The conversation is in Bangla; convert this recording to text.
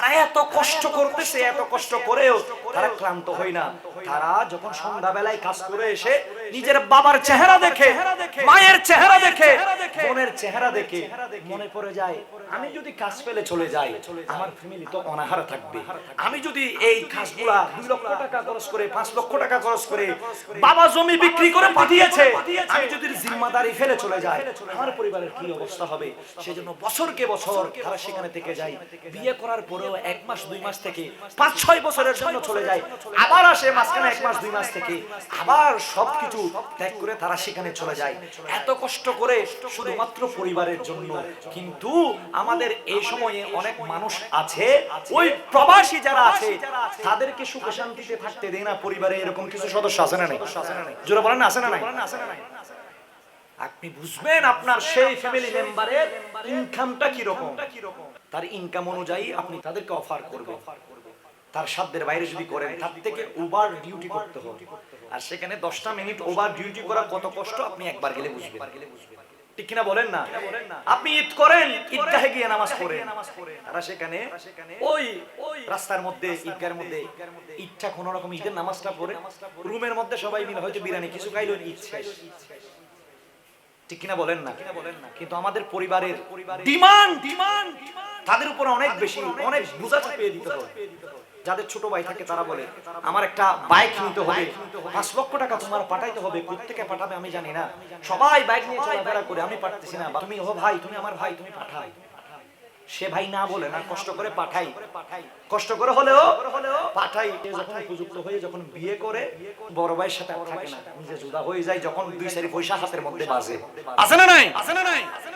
তারা এত কষ্ট করতেছে, এত কষ্ট করেও তারা ক্লান্ত হয় না। তারা যখন সন্ধ্যাবেলায় কাজ করে এসে নিজের বাবার চেহারা দেখে, মায়ের চেহারা দেখে বোনের চেহারা দেখে মনে পড়ে যায় আমি যদি কাজ পেলে চলে যাই আমার ফ্যামিলি তো অনাহার থাকবে। আমি যদি এই কাজগুলা দুই লক্ষ টাকা খরচ করে পাঁচ লক্ষ টাকা খরচ করে বাবা জমি বিক্রি করে পাঠিয়েছে আমি যদি জিম্মাদারি ফেলে চলে যাই আমার পরিবারের কি অবস্থা হবে? সেজন্য বছরকে বছর তারা সেখানে থেকে যায়। বিয়ে করার পরেও এক মাস দুই মাস থেকে পাঁচ ছয় বছরের জন্য চলে যায়। আবার আসে মাঝখানে এক মাস দুই মাস থেকে। আবার সবকিছু ত্যাগ করে তারা সেখানে চলে যায়। এত কষ্ট করে শুধুমাত্র পরিবারের জন্য। কিন্তু আমাদের এই সময়ে অনেক মানুষ আছে। ওই প্রবাসী যারা আছে তাদেরকে সুখে শান্তিতে থাকতে দেয় না। পরিবারে এরকম কিছু সদস্য আছে না নাই? জোরে বলেন আছে না নাই? আপনি বুঝবেন আপনার সেই ফ্যামিলি মেম্বারের ইনকামটা কি রকম তার ইনকাম অনুযায়ী আপনি তাদেরকে অফার করবেন। তার সাধ্যের বাইরে যদি করেন তার থেকে ওভার ডিউটি করতে হবে আর সেখানে দশটা মিনিট ওভার ডিউটি করা কত কষ্ট আপনি একবার গেলে বুঝবেন। ঠিক কিনা বলেন না? আপনি ঈদ করেন ঈদগাহে গিয়ে নামাজ পড়েন। তারা সেখানে ওই ওই রাস্তার মধ্যে ঈদগাহের মধ্যে ঈদটা কোন রকম ঈদের নামাজটা পড়ে। রুমের মধ্যে সবাই মিলে হয়তো বিরিয়ানি কিছু খাইলো ঈদ শেষ। ঠিক কিনা বলেন না? কিন্তু আমাদের পরিবারের ডিমান্ড ডিমান্ড তাদের উপর অনেক বেশি অনেক বোঝা চাপিয়ে দিতে হবে। যাদের ছোট ভাই থাকে তারা বলে আমার একটা বাইক নিতে হবে। পাঁচ লক্ষ টাকা তোমার পাঠাইতে হবে কোথেকে পাঠাবে আমি জানি না। সবাই বাইক নিয়ে চলাফেরা করে আমি পারতেছি না। তুমি ও ভাই তুমি আমার ভাই তুমি পাঠাও। সে ভাই না বলে না কষ্ট করে পাঠাই। কষ্ট করে হলেও পাঠাই। যখন উপযুক্ত হয়ে যখন বিয়ে করে বড় ভাইয়ের সাথে থাকে না। নিজে জুদা হয়ে যায় যখন দুই চারি পয়সা হাতের মধ্যে বাজে। আছে না নাই? আছে না নাই?